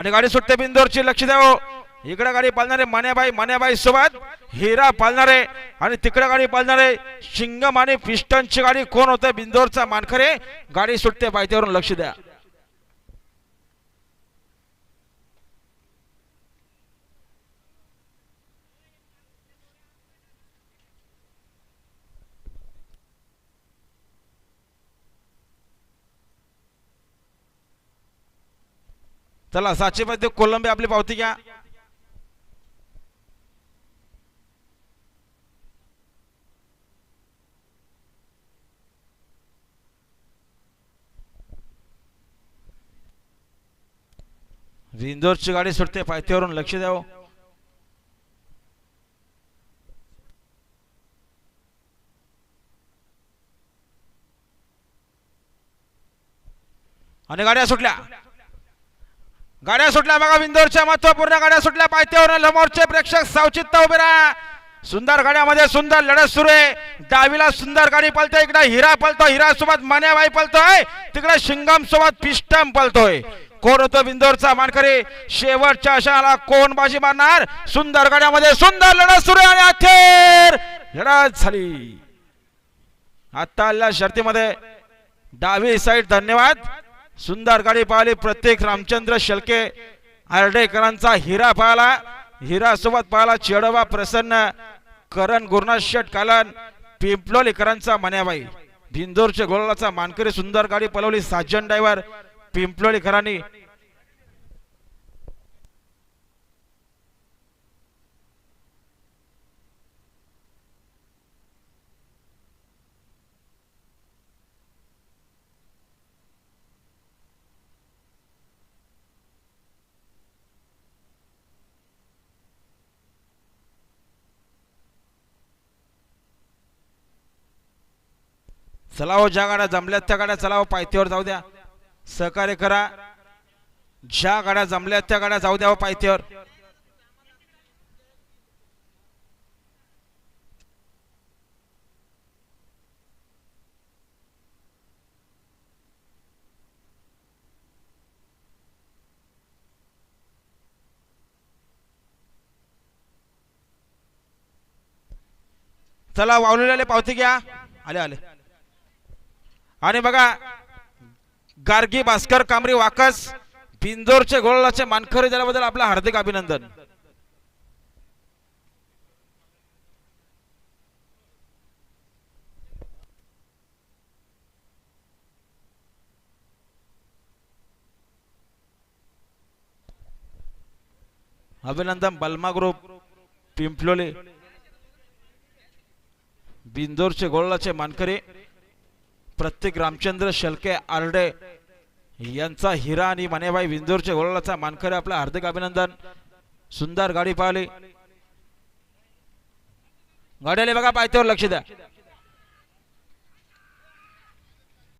आणि गाडी सुटते बिंदोरची लक्ष द्यावं हो. इकडे गाडी पालणारे मान्याबाई मान्याबाई सोबत. हिरा पालणारे आणि तिकडे गाडी पालणारे शिंगम आणि पिस्टनची गाडी. कोण होते? बिंदोरचा मानखरे गाडी सुटते पायथ्यावरून लक्ष द्या. चला सातशे मध्ये कोलंबी आपली पावती घ्या. विंदोरची गाडी सुटते पायथ्यावरून लक्ष द्यावं. आणि गाड्या सुटल्या. गाड्या सुटल्या बघा विंदोरच्या महत्त्वपूर्ण गाड्या सुटल्या. पायथ्यावर लमोरचे प्रेक्षक सावचित उभे राहा. सुंदर गाड्यामध्ये सुंदर लढत सुरू आहे. डावीला सुंदर गाडी पळतोय इकडे हिरा पळतो हिरा सोबत मान्याबाई पळतोय तिकडे शिंगम सोबत पिस्टम पळतोय कोण होतो बिंदोरचा मानकरी? शेवटच्या अशाला कोण बाजी मारणार? सुंदर गाड्यामध्ये सुंदर लढत सुरू आहे आणि अखेर लढत झाली. आता आलेल्या शर्तीमध्ये डावी साईड धन्यवाद. सुंदर गाडी पाहिली. प्रत्येक रामचंद्र शेळके आरडेकरांचा हिरा पाहिला. हिरा सोबत पाहिला चेडोबा प्रसन्न करण गुरुनाथ शेट कालन पिंपलोलीकरांचा मन्याबाई भिंदोरच्या गोलाचा मानकरी सुंदर गाडी पळवली साजन डायव्हर पिंपलोलीकरांनी चलाव ज्या गाड्या जमल्यात त्या गाड्या चलाव पायथ्यावर जाऊ द्या. सहकार्य करा. ज्या गाड्या जमल्यात त्या गाड्या जाऊ द्या हो पायथ्यावर. चला वावलेले पावती घ्या. आले आले. आणि बघा गार्गी भास्कर कामरी वाकस बिंदोरचे गोळाचे मानकरी झाल्याबद्दल आपलं हार्दिक अभिनंदन. अभिनंदन बल्मा ग्रुप पिंपलोले. बिंदोरचे गोळाचे मानकरी प्रत्येक रामचंद्र शेलके आरडे यांचा हिरा आणि मनेबाई विंदोरच्या गोळाचा मानकरी आपलं हार्दिक अभिनंदन. सुंदर गाडी पाहिली. गाडी बघा पायथ्यावर लक्ष द्या.